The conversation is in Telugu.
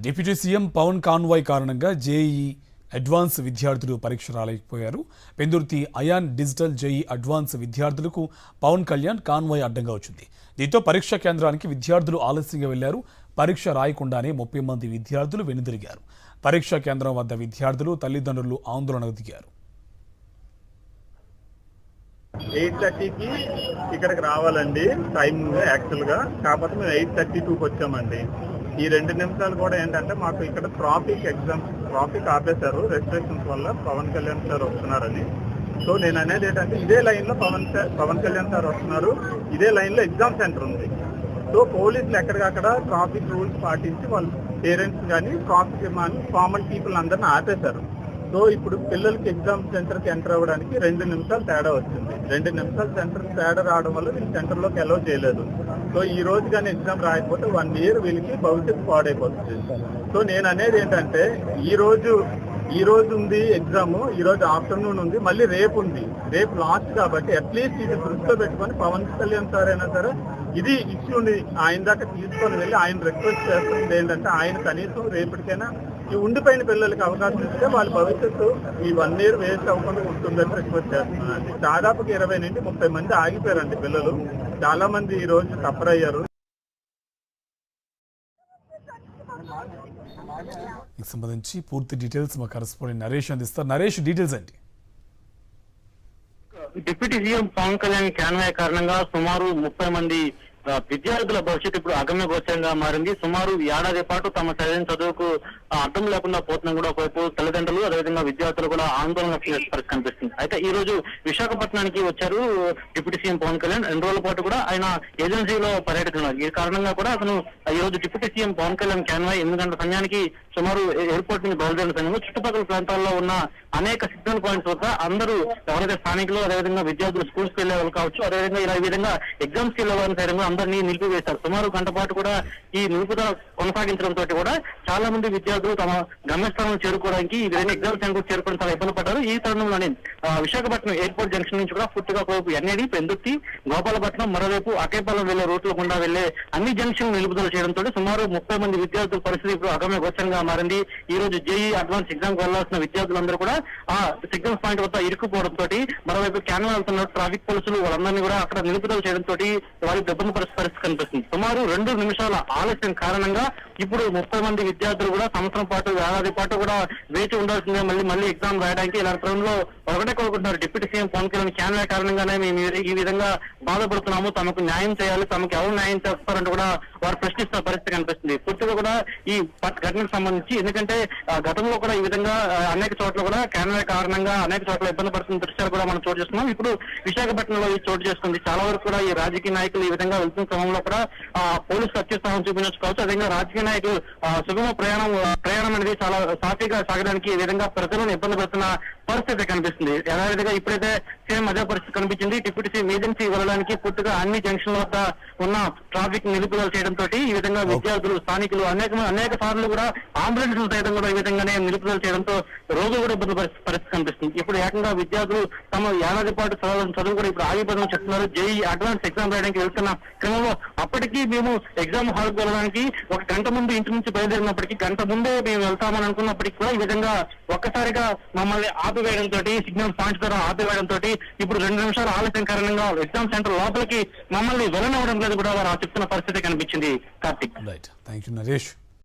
డిప్యూటీ సీఎం పవన్ కాన్వాయ్ కారణంగా జేఈ అడ్వాన్స్ విద్యార్థులు పరీక్ష రాలేకపోయారు. Pendurthi ion digital JEE advance విద్యార్థులకు పవన్ కళ్యాణ్ కాన్వాయ్ అడ్డంగా వచ్చింది. దీంతో పరీక్షా కేంద్రానికి విద్యార్థులు ఆలస్యంగా వెళ్ళారు. పరీక్ష రాయకుండానే ముప్పై మంది విద్యార్థులు వెనుదిరిగారు. పరీక్షా కేంద్రం వద్ద విద్యార్థులు తల్లిదండ్రులు ఆందోళనకు దిగారు. ఎయిట్ థర్టీకి ఇక్కడికి రావాలండి. టైం యాక్చువల్గా. కాకపోతే మేము ఎయిట్ థర్టీ టూకి వచ్చామండి. ఈ రెండు నిమిషాలు కూడా ఏంటంటే మాకు ఇక్కడ ట్రాఫిక్ ఎగ్జామ్ ట్రాఫిక్ ఆపేశారు. రెస్ట్రిక్షన్స్ వల్ల పవన్ కళ్యాణ్ సార్ వస్తున్నారని. సో నేను అనేది ఏంటంటే ఇదే లైన్లో పవన్ సార్ పవన్ కళ్యాణ్ సార్ వస్తున్నారు. ఇదే లైన్లో ఎగ్జామ్ సెంటర్ ఉంది. సో పోలీసులు ఎక్కడికక్కడ ట్రాఫిక్ రూల్స్ పాటించి వాళ్ళ పేరెంట్స్ కానీ ట్రాఫిక్ కామన్ పీపుల్ అందరిని ఆపేశారు. సో ఇప్పుడు పిల్లలకి ఎగ్జామ్ సెంటర్కి ఎంటర్ అవ్వడానికి రెండు నిమిషాలు తేడా వచ్చింది. రెండు నిమిషాలు సెంటర్ తేడా రావడం వల్ల వీళ్ళు సెంటర్లోకి అలౌ చేయలేదు. సో ఈ రోజు కానీ ఎగ్జామ్ రాయకపోతే వన్ ఇయర్ వీళ్ళకి భవిష్యత్తు పాడైపోతుంది. సో నేను అనేది ఏంటంటే ఈ రోజు ఈ రోజు ఉంది ఎగ్జామ్ ఈ రోజు ఆఫ్టర్నూన్ ఉంది మళ్ళీ రేపు ఉంది. రేపు లాస్ట్ కాబట్టి అట్లీస్ట్ ఇది దృష్టిలో పెట్టుకొని పవన్ కళ్యాణ్ సార్ అయినా సరే ఇది ఇష్యూని ఆయన దాకా తీసుకొని వెళ్ళి ఆయన రిక్వెస్ట్ చేస్తుంది ఏంటంటే ఆయన కనీసం రేపటికైనా ఈ ఉండిపోయిన పిల్లలకి అవకాశం ఇస్తే వాళ్ళ భవిష్యత్తు ఈ వన్ ఇయర్ వేస్ట్ అవ్వకుండా ఉంటుందని రిక్వెస్ట్ చేస్తున్నానండి దాదాపుగా ఇరవై నుండి ముప్పై మంది ఆగిపోయారండి పిల్లలు. చాలా మంది ఈ రోజు సఫర్ అయ్యారు. సంబంధించి పూర్తి డీటెయిల్స్ మా కరెస్పాండెంట్ నరేష్ అందిస్తారు. నరేష్ డీటెయిల్స్ ఏంటి? Deputy CM Pavan Kalyan convoy కారణంగా సుమారు ముప్పై మంది విద్యార్థుల భవిష్యత్తు ఇప్పుడు అగమ్య గోచరంగా మారింది. సుమారు ఏడాది పాటు తమ చదివిన చదువుకు అర్థం లేకుండా పోతున్నా కూడా ఒకవైపు తల్లిదండ్రులు అదేవిధంగా విద్యార్థులు కూడా ఆందోళన పరిస్థితి కనిపిస్తుంది. అయితే ఈ రోజు విశాఖపట్నానికి వచ్చారు డిప్యూటీ సీఎం పవన్ కళ్యాణ్. రెండు రోజుల పాటు కూడా ఆయన ఏజెన్సీలో పర్యటిస్తున్నారు. ఈ కారణంగా కూడా అతను ఈ రోజు deputy CM Pavan Kalyan convoy ఎనిమిది గంటల సమయానికి సుమారు ఎయిర్పోర్ట్ నుంచి బయలుదేరిన సమయంలో చుట్టుపక్కల ప్రాంతాల్లో ఉన్న అనేక సిగ్నల్ పాయింట్స్ వద్ద అందరూ ఎవరైతే స్థానికులు అదేవిధంగా విద్యార్థులు స్కూల్స్ వెళ్ళే వెళ్ళే వాళ్ళు కావచ్చు అదేవిధంగా ఇలా ఈ విధంగా ఎగ్జామ్స్కి వెళ్ళే వారిని అందరినీ నిలిపివేశారు. సుమారు గంట పాటు కూడా ఈ నిలుపుదల కొనసాగించడంతో కూడా చాలా మంది విద్యార్థులు తమ గమ్యస్థానం చేరుకోవడానికి ఈ విధంగా ఎగ్జామ్ సెంటర్ చేరుకోవడం చాలా ఇబ్బంది పడ్డారు. ఈ తరుణంలోనే విశాఖపట్నం ఎయిర్పోర్ట్ జంక్షన్ నుంచి కూడా పూర్తిగా ఒకవైపు ఎన్ఏడి పెందుర్తి గోపాలపట్నం మరోవైపు అకేపాలెం వెళ్ళే రూట్ల గుండా వెళ్ళే అన్ని జంక్షన్ నిలుపుదల చేయడంతో సుమారు ముప్పై మంది విద్యార్థుల పరిస్థితి ఇప్పుడు అగమ్య గోచరంగా మారింది. ఈ రోజు జేఈ అడ్వాన్స్ ఎగ్జామ్ వెళ్ళాల్సిన విద్యార్థులందరూ కూడా ఆ సిగ్నల్ పాయింట్ వద్ద ఇరుక్కుపోవడంతో మరోవైపు క్యాన్వా వెళ్తున్న ట్రాఫిక్ పోలీసులు వాళ్ళందరినీ కూడా అక్కడ నిలుపుదల చేయడంతో వారికి ఇబ్బంది పరిస్థితి కనిపిస్తుంది. సుమారు రెండు నిమిషాల ఆలస్యం కారణంగా ఇప్పుడు ముప్పై మంది విద్యార్థులు కూడా సంవత్సరం పాటు ఏడాది పాటు కూడా వేచి ఉండాల్సిందే. మళ్ళీ మళ్ళీ ఎగ్జామ్ రాయడానికి ఇలాంటి క్రమంలో ఒకటే కోరుకుంటున్నారు. Deputy CM Pavan Kalyan convoy కారణంగానే మేము ఈ- ఈ విధంగా బాధపడుతున్నాము. తమకు న్యాయం చేయాలి తమకు ఎవరు న్యాయం చేస్తారంటూ కూడా వారు ప్రశ్నిస్తున్న పరిస్థితి కనిపిస్తుంది. పూర్తిగా కూడా ఈ పట్- ఘటనకు సంబంధించి ఎందుకంటే ఆ, గతంలో కూడా ఈ విధంగా అనేక చోట్ల కూడా క్యాన్వా కారణంగా అనేక చోట్ల ఇబ్బంది పడుతున్న దృశ్యాలు కూడా మనం చోటు చేస్తున్నాం ఇప్పుడు విశాఖపట్నంలో ఇది చోటు చేసుకుంది. చాలా వరకు కూడా ఈ రాజకీయ నాయకులు ఈ విధంగా వెళ్తున్న క్రమంలో కూడా పోలీసులు అత్యుత్సాహం చూపించుకోవచ్చు అదేవిధంగా రాజకీయ నాయకులు సుగమ ప్రయాణం ప్రయాణం అనేది చాలా సాఫీగా సాగడానికి ఈ విధంగా ప్రజలను ఇబ్బంది పెడుతున్న పరిస్థితి కనిపిస్తుంది. యథావిధిగా ఇప్పుడైతే సేమ్ అదే పరిస్థితి కనిపించింది. డిప్యూటీ సీఎం ఏజెన్సీ వెళ్ళడానికి పూర్తిగా అన్ని జంక్షన్ల వద్ద ఉన్న ట్రాఫిక్ నిలుపుదల చేయడంతో ఈ విధంగా విద్యార్థులు స్థానికులు అనేక అనేక సార్లు కూడా అంబులెన్స్లు సైతం కూడా ఈ విధంగానే నిలుపుదల చేయడంతో రోజు కూడా ఇబ్బంది పరిస్థితి కనిపిస్తుంది. ఇప్పుడు ఏకంగా విద్యార్థులు తమ ఏడాది పాటు చదువు కూడా ఇప్పుడు ఆగిపోతుందని చెప్తున్నారు. జేఈ అడ్వాన్స్ ఎగ్జామ్ రాయడానికి వెళ్తున్న క్రమంలో అప్పటికి మేము ఎగ్జామ్ హాల్కి వెళ్ళడానికి ఒక గంట ముందు ఇంటి నుంచి బయలుదేరినప్పటికీ గంట ముందే మేము వెళ్తామని అనుకున్నప్పటికీ కూడా ఈ విధంగా ఒక్కసారిగా మమ్మల్ని ఆపివేయడంతో సిగ్నల్ పాయింట్స్ ద్వారా ఆపివేయడంతో ఇప్పుడు రెండు నిమిషాలు ఆలస్యం కారణంగా ఎగ్జామ్ సెంటర్ లోపలికి మమ్మల్ని వెళ్ళనివ్వడం లేదు కూడా వారు చెప్తున్న పరిస్థితి కనిపించింది Karthik. Right thank you Naresh